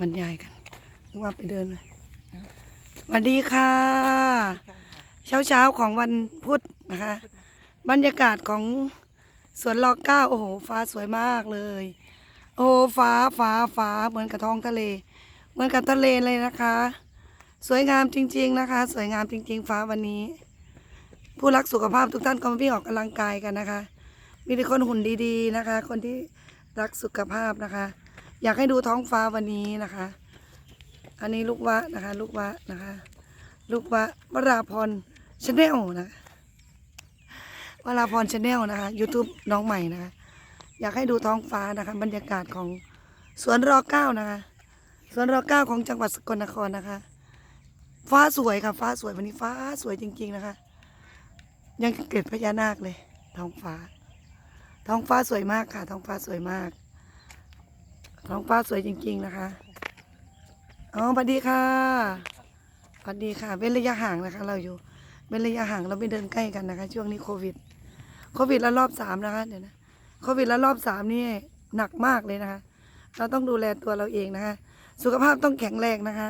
บรรยายกันนึกว่าไปเดินเลยสวัสดีค่ะ เช้าเช้าๆของวันพุธนะคะ บรรยากาศของสวนลอกเก้าโอ้โห ฟ้าสวยมากเลย โอ้ฟ้าฟ้าฟ้าเหมือนกับท้องทะเล เหมือนกับทะเลเลยนะคะ สวยงามจริง ๆ นะคะ สวยงามจริง ๆ ฟ้าวันนี้ ผู้รักสุขภาพทุกท่านก็มาวิ่งออกกำลังกายกันนะคะ มีแต่คนหุ่นดีๆนะคะ คนที่รักสุขภาพนะคะ อยากให้ดูท้องฟ้าวันนี้นะคะ อันนี้ลูกวะนะคะ ลูกวะนะคะ ลูกวะวราพรชาแนลนะคะวราพรชาแนลนะคะ YouTube น้องใหม่นะคะ อยากให้ดูท้องฟ้านะคะ บรรยากาศของสวนรอเก้านะคะสวนรอเก้าของจังหวัดสกลนครนะคะ ฟ้าสวยค่ะ ฟ้าสวยวันนี้ฟ้าสวยจริง ๆนะคะ ยังเกิดพญานาคเลย ท้องฟ้า ท้องฟ้าสวยมากค่ะ ท้องฟ้าสวยมาก ท้องฟ้าสวยจริง ๆ นะคะ อ๋อสวัสดีค่ะสวัสดีค่ะ เว้นระยะห่างนะคะ เราอยู่ เว้นระยะห่างเราไม่เดินใกล้กันนะคะ ช่วงนี้โควิด โควิดแล้วรอบสามนะคะเดี๋ยวนะ โควิดแล้วรอบสามนี่หนักมากเลยนะคะ เราต้องดูแลตัวเราเองนะคะ สุขภาพต้องแข็งแรงนะคะ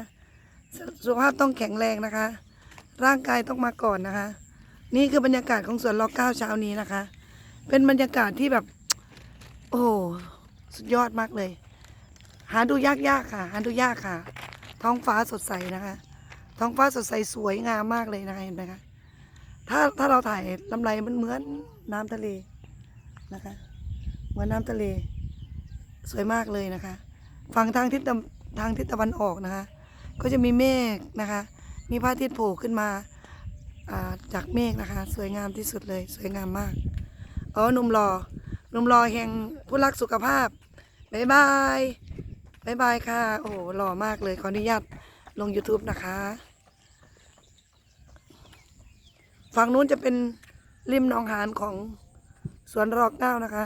สุขภาพต้องแข็งแรงนะคะ ร่างกายต้องมาก่อนนะคะ นี่คือบรรยากาศของสวนล็อกเก้าเช้านี้นะคะ เป็นบรรยากาศที่แบบ โอ้สุดยอดมากเลย หาดูยากยากๆค่ะ หาดูยากค่ะ ท้องฟ้าสดใสนะคะ ท้องฟ้าสดใสสวยงามมากเลยนะคะเห็นไหมคะถ้าถ้าเราถ่ายลำไรมันเหมือนน้ำทะเลนะคะ เหมือนน้ำทะเล สวยมากเลยนะคะ ฝั่งทางทิศตะทางทิศตะวันออกนะคะ ก็จะมีเมฆนะคะ มีพระอาทิตย์โผล่ขึ้นมาาจากเมฆนะคะ สวยงามที่สุดเลย สวยงามมากอ๋อหนุ่มรอหนุ่มรอแห่งผู้รักสุขภาพบายบาย บายบายค่ะ โอ้โหหล่อมากเลย ขออนุญาตลง YouTube นะคะ ฝั่งนู้นจะเป็นริมหนองหานของสวนรอกเก้านะคะ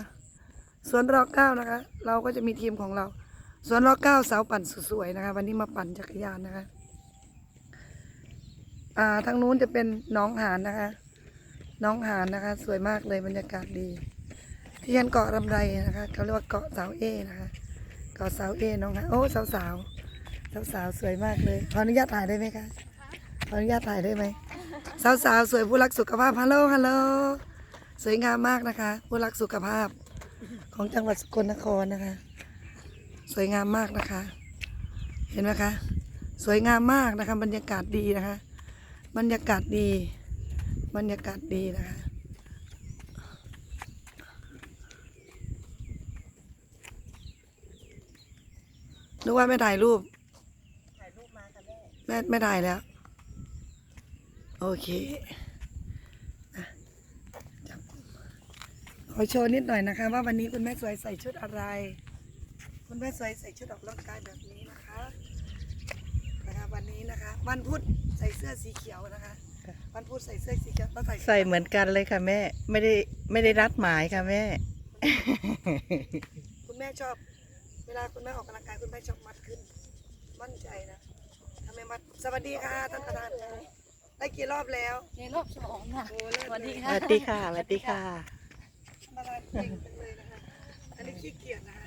สวนรอกเก้านะคะ เราก็จะมีทีมของเรา สวนรอกเก้าสาวปั่นสวยๆนะคะ วันนี้มาปั่นจักรยานนะคะอ่าทางนู้นจะเป็นหน้องหานนะคะ น้องหานนะคะ สวยมากเลยบรรยากาศดี ที่ยันเกาะลำไรนะคะเขาเรียกว่าเกาะสาวเอนะคะ เกาะสาวเอน้องหานโอ้สาวสาวสาวสาวสวยมากเลยขออนุญาตถ่ายได้ไหมคะขออนุญาตถ่ายได้ไหมสาวสาวสวยผู้รักสุขภาพฮัลโหลฮัลโหลสวยงามมากนะคะ ผู้รักสุขภาพของจังหวัดสกลนครนะคะ สวยงามมากนะคะ เห็นไหมคะ สวยงามมากนะคะ บรรยากาศดีนะคะ บรรยากาศดี บรรยากาศดีนะคะ นึกว่าไม่ถ่ายรูป ถ่ายรูปมาค่ะแม่ แม่ไม่ถ่ายแล้ว โอเคอะจับขอโชว์นิดหน่อยนะคะ ว่าวันนี้คุณแม่สวยใส่ชุดอะไร คุณแม่สวยใส่ชุดออกกำลังกายแบบนี้นะคะนะคะวันนี้นะคะ วันพุธใส่เสื้อสีเขียวนะคะ วันพุธใส่เสื้อสีเขียวต้องใส่ใส่เหมือนกันเลยค่ะแม่ ไม่ได้ไม่ได้รัดหมายค่ะแม่ คุณแม่ชอบเวลาคุณแม่ออกกำลังกายคุณแม่ชอบมัดขึ้น มั่นใจนะทำไมมัดสวัสดีค่ะท่านประธานได้กี่รอบแล้วในรอบสองค่ะโอ้เลิศสวัสดีเลยสวัสดีค่ะสวัสดีค่ะประธานเก่งจังเลยนะคะอันนี้ขี้เกียจนะคะ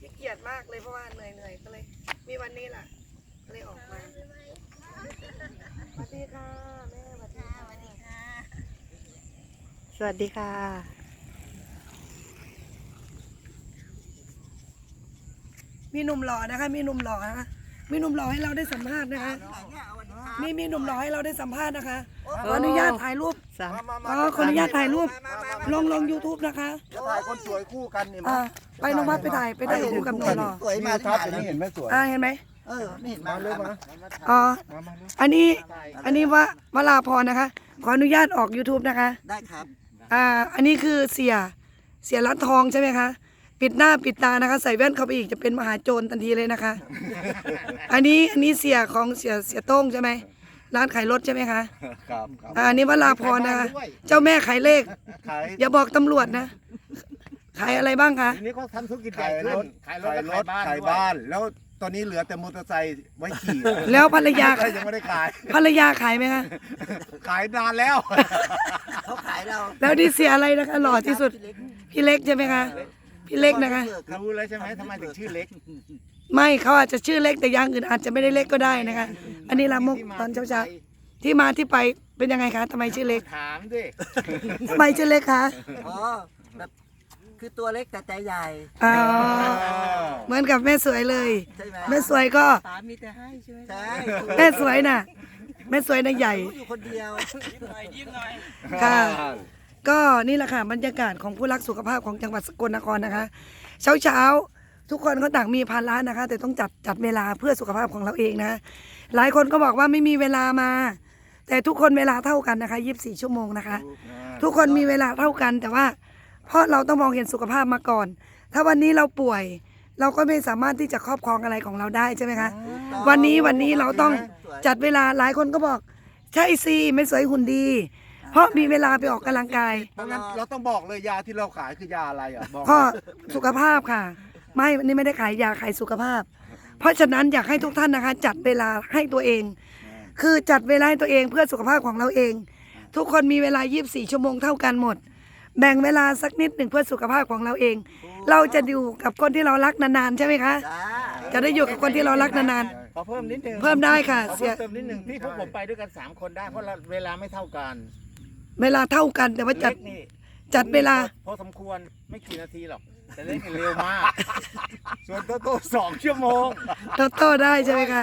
ขี้เกียจมากเลยเพราะว่าเหนื่อยเหนื่อยๆก็เลย มีวันนี้แหละก็เลยออกมาสวัสดีค่ะแม่สวัสดีค่ะสวัสดีค่ะ มีหนุ่มหล่อนะคะ มีหนุ่มหล่อนะคะมีหนุ่มหล่อให้เราได้สัมภาษณ์นะคะ มีมีหนุ่มหล่อให้เราได้สัมภาษณ์นะคะขออนุญาตถ่ายรูปสามอ๋อขออนุญาตถ่ายรูป ลงลง YouTube นะคะจะถ่ายคนสวยคู่กันนี่อ่าไปน้องพัดไปถ่ายไปถ่ายคู่กับหนุ่มหล่อสวยมาทับอย่างนี้เห็นไหมสวยอ่าเห็นไหมเออนี่เห็นมาเลยมาอ๋อมามาเลยอันนี้อันนี้ว่าวลาพรนะคะ ขออนุญาตออก YouTube นะคะ ได้ครับอ่าอันนี้คือเสียเสียรัดทองใช่ไหมคะ ปิดหน้าปิดตานะคะ ใส่แว่นเข้าไปอีกจะเป็นมหาโจรทันทีเลยนะคะ อันนี้อันนี้เสียของเสียเสียโต้งใช่ไหมร้านขายรถใช่ไหมคะครับครับอ่าอันนี้วลาพรนะคะเจ้าแม่ขายเลข ขายอย่าบอกตำรวจนะ ขายอะไรบ้างคะทีนี้เขาทำธุรกิจใหญ่ขายรขึ้ถนขายรขายถรและถขาขายยบ้าบ้านนแล้วตอนนี้เหลือแต่มอเตอร์ไซค์ไว้ขี่แล้วภรรยา ยังไม่ได้ขาย ภรรยาขายไหมคะขายนานแล้ว เขาขายเราแล้วนี่เสียอะไรนะคะหล่อที่สุดพี่เล็กใช่ไหมคะ พี่เล็กนะคะ รู้แล้วใช่ไหมทำไมถึงชื่อเล็กไม่เขาอาจจะชื่อเล็กแต่อย่างอื่นอาจจะไม่ได้เล็กก็ได้นะคะ อันนี้ลามกตอนเช้าๆที่มาที่ไปเป็นยังไงคะทำไมชื่อเล็กถามดิทำไมชื่อเล็กคะอ๋อแบบคือตัวเล็กแต่ใจใหญ่อ๋อเหมือนกับแม่สวยเลย ใช่ไหมแม่สวยก็ตามีแต่ให้ใช่ไหมใช่แม่สวยน่ะแม่สวยน่ะใหญ่อยู่คนเดียวค่ะ ก็นี่แหละค่ะบรรยากาศของผู้รักสุขภาพของจังหวัดสกลนครนะคะ เช้าเช้าๆทุกคนก็ต่างมีภาระนะคะ แต่ต้องจัดจัดเวลาเพื่อสุขภาพของเราเองนะ หลายคนก็บอกว่าไม่มีเวลามา แต่ทุกคนเวลาเท่ากันนะคะ24ชั่วโมงนะคะ ทุกคนมีเวลาเท่ากัน แต่ว่าเพราะเราต้องมองเห็นสุขภาพมาก่อน ถ้าวันนี้เราป่วย เราก็ไม่สามารถที่จะครอบครองอะไรของเราได้ใช่ไหมคะวันนี้วันนี้เราต้องจัดเวลาหลายคนก็บอก ใช่สิไม่สวยหุ่นดี เพราะมีเวลาไปออกกำลังกาย เพราะงั้นเราต้องบอกเลยยาที่เราขายคือยาอะไรอะบอกก็สุขภาพค่ะ ไม่วันนี้ไม่ได้ขายยาขายสุขภาพ เพราะฉะนั้นอยากให้ทุกท่านนะคะ จัดเวลาให้ตัวเอง คือจัดเวลาให้ตัวเองเพื่อสุขภาพของเราเอง ทุกคนมีเวลา 24 ชั่วโมงเท่ากันหมด แบ่งเวลาสักนิดหนึ่งเพื่อสุขภาพของเราเอง เราจะอยู่กับคนที่เรารักนานๆใช่ไหมคะจ้าจะได้อยู่กับคนที่เรารักนานขอเพิ่มนิดนึงๆเพิ่มได้ค่ะขอเสีเพิ่ย มเติมนิดนึงที่พวกผมไปด้วยกันสามคนได้เพราะเราเวลาไม่เท่ากัน เวลาเท่ากันแต่ว่าจัด เล็กนี่จัดเวลา พอสมควรไม่กี่นาทีหรอก แต่เล็กนี่เร็วมาก ส่วนโตโต้สองชั่วโมงโตโต้ได้ใช่ไหมคะ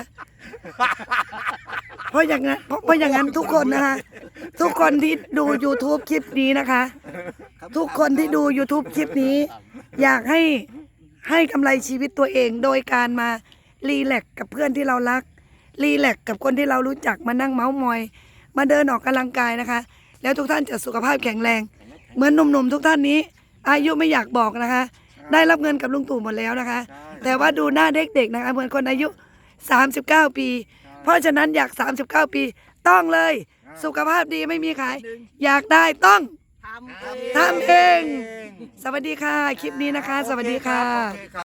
เพราะอย่างนั้นเพราะเพราะอย่างนั้นทุกคนนะคะ ทุกคนที่ดู YouTube คลิปนี้นะคะ ทุกคนที่ดู YouTube คลิปนี้ อยากให้ให้กำไรชีวิตตัวเองโดยการมารีแลกซ์กับเพื่อนที่เรารัก รีแลกซ์กับคนที่เรารู้จักมานั่งเมาส์มอย มาเดินออกกำลังกายนะคะ แล้วทุกท่านจะสุขภาพแข็งแรง เหมือนหนุ่มๆทุกท่านนี้ อายุไม่อยากบอกนะคะ ได้รับเงินกับลุงตู่หมดแล้วนะคะ แต่ว่าดูหน้าเด็กๆนะคะ เหมือนคนอายุ 39 ปี เพราะฉะนั้นอยาก 39 ปีต้องเลย สุขภาพดีไม่มีขาย อยากได้ต้องทำทำเอง สวัสดีค่ะ คลิปนี้นะคะ สวัสดีค่ะ